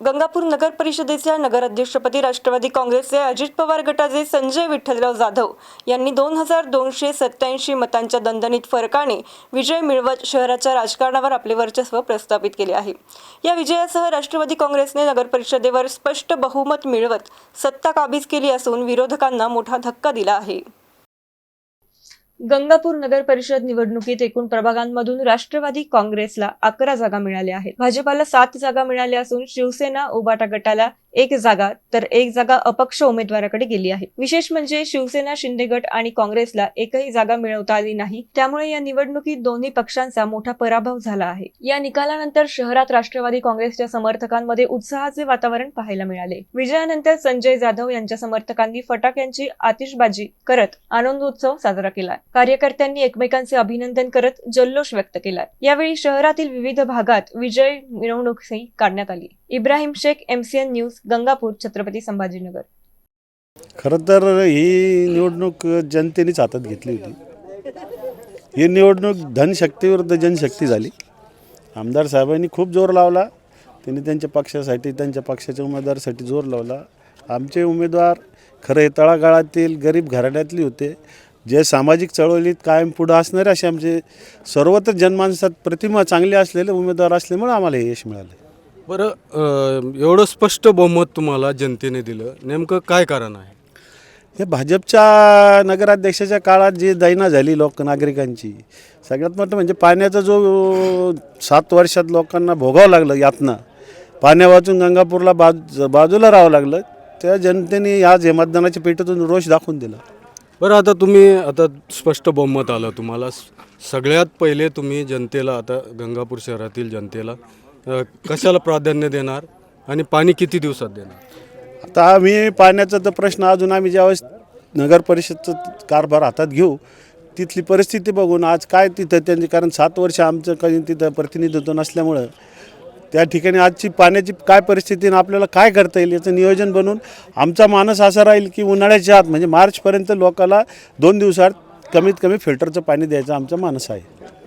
गंगापूर नगर परिषदेच्या नगराध्यक्षपदी राष्ट्रवादी काँग्रेसचे अजित पवार गटाचे संजय विठ्ठलराव जाधव यांनी दोन हजार दोनशे सत्याऐंशी मतांच्या दणदणीत फरकाने विजय मिळवत शहराच्या राजकारणावर आपले वर्चस्व प्रस्थापित केले आहे. या विजयासह राष्ट्रवादी काँग्रेसने नगर परिषदेवर स्पष्ट बहुमत मिळवत सत्ता काबीज केली असून विरोधकांना मोठा धक्का दिला आहे. गंगापूर नगर परिषद निवडणुकीत एकूण प्रभागांमधून राष्ट्रवादी काँग्रेसला अकरा जागा मिळाल्या आहेत. भाजपाला सात जागा मिळाल्या असून शिवसेना उबाटा गटाला एक जागा तर एक जागा अपक्ष उमेदवाराकडे गेली आहे. विशेष म्हणजे शिवसेना शिंदे गट आणि काँग्रेसला एकही जागा मिळवता आली नाही. त्यामुळे या निवडणुकीत दोन्ही पक्षांचा मोठा पराभव झाला आहे. या निकालानंतर शहरात राष्ट्रवादी काँग्रेसच्या समर्थकांमध्ये उत्साहाचे वातावरण पाहायला मिळाले. विजयानंतर संजय जाधव यांच्या समर्थकांनी फटाक्यांची आतिषबाजी करत आनंदोत्सव साजरा केला. कार्यकर्त्यांनी एकमेकांचे अभिनंदन करत जल्लोष व्यक्त केला. यावेळी शहरातील विविध भागात विजय मिरवणूकही काढण्यात आली. Ibrahim Shaikh MCN news Gangapur Chhatrapati Sambhajinagar. खरं तर ही निवडणूक जनतेनेच हातात घेतली होती. ही निवडणूक धनशक्तीविरुद्ध जनशक्ती झाली. आमदार साहेबांनी खूप जोर लावला. त्यांनी त्यांच्या पक्षासाठी त्यांच्या पक्षाच्या उमेदवारासाठी जोर लावला. आमचे उमेदवार खरं हे तळागाळातील गरीब घराण्यातले होते. जे सामाजिक चळवळीत कायम पुढं असणारे असे आमचे सर्वत्र जनमानसात प्रतिमा चांगली असलेले उमेदवार असल्यामुळे आम्हाला हे यश मिळालं. बरं अ, एवढं स्पष्ट बहुमत तुम्हाला जनतेने दिलं. नेमकं काय कारण आहे? हे भाजपच्या नगराध्यक्षाच्या काळात जी दैना झाली लोक नागरिकांची सगळ्यात मोठं म्हणजे पाण्याचा जो सात वर्षात लोकांना भोगावं लागलं यातना पाण्या वाचून गंगापूरला बाजू बाजूला राहावं लागलं त्या जनतेने आज हे मतदानाच्या पेटीतून रोष दाखवून दिला. बरं आता तुम्ही आता स्पष्ट बहुमत आलं तुम्हाला. स- सगळ्यात पहिले तुम्ही जनतेला आता गंगापूर शहरातील जनतेला अ, कशाला प्राधान्य देणार आणि पाणी किती दिवसात देणार? आता आम्ही पाण्याचा तर प्रश्न अजून आम्ही ज्यावेळेस नगर परिषदचा कारभार हातात घेऊ तिथली परिस्थिती बघून आज काय तिथं त्यांची कारण सात वर्ष आमचं काही तिथं प्रतिनिधित्व नसल्यामुळं त्या ठिकाणी आजची पाण्याची काय परिस्थिती आणि आपल्याला काय करता येईल याचं नियोजन बनवून आमचा मानस असा राहील की उन्हाळ्याच्या आत म्हणजे मार्चपर्यंत लोकाला दोन दिवसात कमीत कमी फिल्टरचं पाणी द्यायचा आमचा मानस आहे.